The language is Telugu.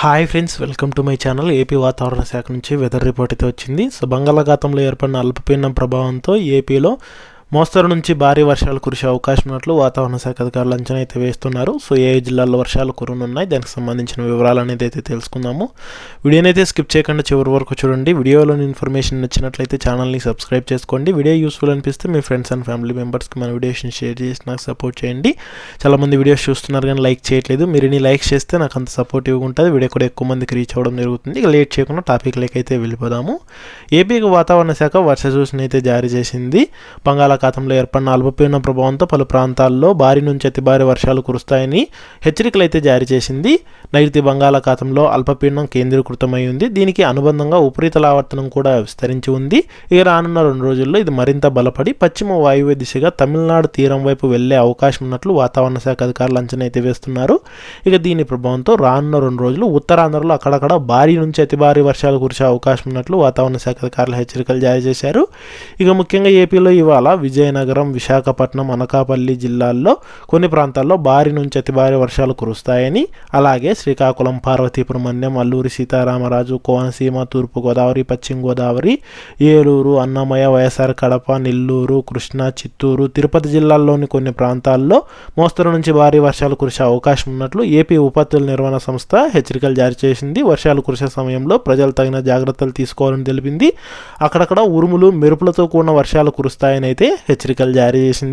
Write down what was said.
Hi friends welcome to my channel AP వాతావరణ శాఖ నుంచి వెదర్ రిపోర్ట్ అయితే వచ్చింది. సో బంగాళాఖాతంలో ఏర్పడిన అల్పపీడనం ప్రభావంతో ఏపీలో మోస్తరు నుంచి భారీ వర్షాలు కురిసే అవకాశం ఉన్నట్లు వాతావరణ శాఖ అధికారులు అంచనా అయితే వేస్తున్నారు. సో ఏ జిల్లాల్లో వర్షాలు కురనున్నాయి దానికి సంబంధించిన వివరాలు అనేది అయితే తెలుసుకుందాము. వీడియోనైతే స్కిప్ చేయకుండా చివరి వరకు చూడండి. వీడియోలోని ఇన్ఫర్మేషన్ నచ్చినట్లయితే ఛానల్ని సబ్స్క్రైబ్ చేసుకోండి. వీడియో యూస్ఫుల్ అనిపిస్తే మీ ఫ్రెండ్స్ అండ్ ఫ్యామిలీ మెంబర్స్కి మన వీడియోస్ని షేర్ చేసి నాకు సపోర్ట్ చేయండి. చాలామంది వీడియోస్ చూస్తున్నారు కానీ లైక్ చేయట్లేదు. మీరు ఇన్ని లైక్ చేస్తే నాకు అంత సపోర్టివ్గా ఉంటుంది. వీడియో కూడా ఎక్కువ మందికి రీచ్ అవ్వడం జరుగుతుంది. ఇక లేట్ చేయకుండా టాపిక్ అయితే వెళ్ళిపోదాము. ఏపీకి వాతావరణ శాఖ వర్ష సూచన అయితే జారీ చేసింది. బంగాళాఖాతంలో ఏర్పడిన అల్పపీడన ప్రభావంతో పలు ప్రాంతాల్లో భారీ నుంచి అతి భారీ వర్షాలు కురుస్తాయని హెచ్చరికలు అయితే జారీ చేసింది. నైరుతి బంగాళాఖాతంలో అల్పపీడనం కేంద్రీకృతమై ఉంది. దీనికి అనుబంధంగా ఉపరితల ఆవర్తనం కూడా విస్తరించి ఉంది. ఇక రానున్న రెండు రోజుల్లో ఇది మరింత బలపడి పశ్చిమ వాయువ్య దిశగా తమిళనాడు తీరం వైపు వెళ్ళే అవకాశం ఉన్నట్లు వాతావరణ శాఖ అధికారులు అంచనా అయితే వేస్తున్నారు. ఇక దీని ప్రభావంతో రానున్న రెండు రోజులు ఉత్తరాంధ్రలో అక్కడక్కడ భారీ నుంచి అతి భారీ వర్షాలు కురిసే అవకాశం ఉన్నట్లు వాతావరణ శాఖ అధికారులు హెచ్చరికలు జారీ చేశారు. ఇక ముఖ్యంగా ఏపీలో ఇవాళ విజయనగరం విశాఖపట్నం అనకాపల్లి జిల్లాల్లో కొన్ని ప్రాంతాల్లో భారీ నుంచి అతి భారీ వర్షాలు కురుస్తాయని అలాగే శ్రీకాకుళం పార్వతీపురం మన్యం అల్లూరి సీతారామరాజు కోనసీమ తూర్పుగోదావరి పశ్చిమ గోదావరి ఏలూరు అన్నమయ్య వైఎస్ఆర్ కడప నెల్లూరు కృష్ణా చిత్తూరు తిరుపతి జిల్లాల్లోని కొన్ని ప్రాంతాల్లో మోస్తరు నుంచి భారీ వర్షాలు కురిసే అవకాశం ఉన్నట్లు ఏపీ విపత్తుల నిర్వహణ సంస్థ హెచ్చరికలు జారీ చేసింది. వర్షాలు కురిసే సమయంలో ప్రజలు తగిన జాగ్రత్తలు తీసుకోవాలని తెలిపింది. అక్కడక్కడ ఉరుములు మెరుపులతో కూడిన వర్షాలు కురుస్తాయని అయితే హెచ్చరికలు జారీ చేసింది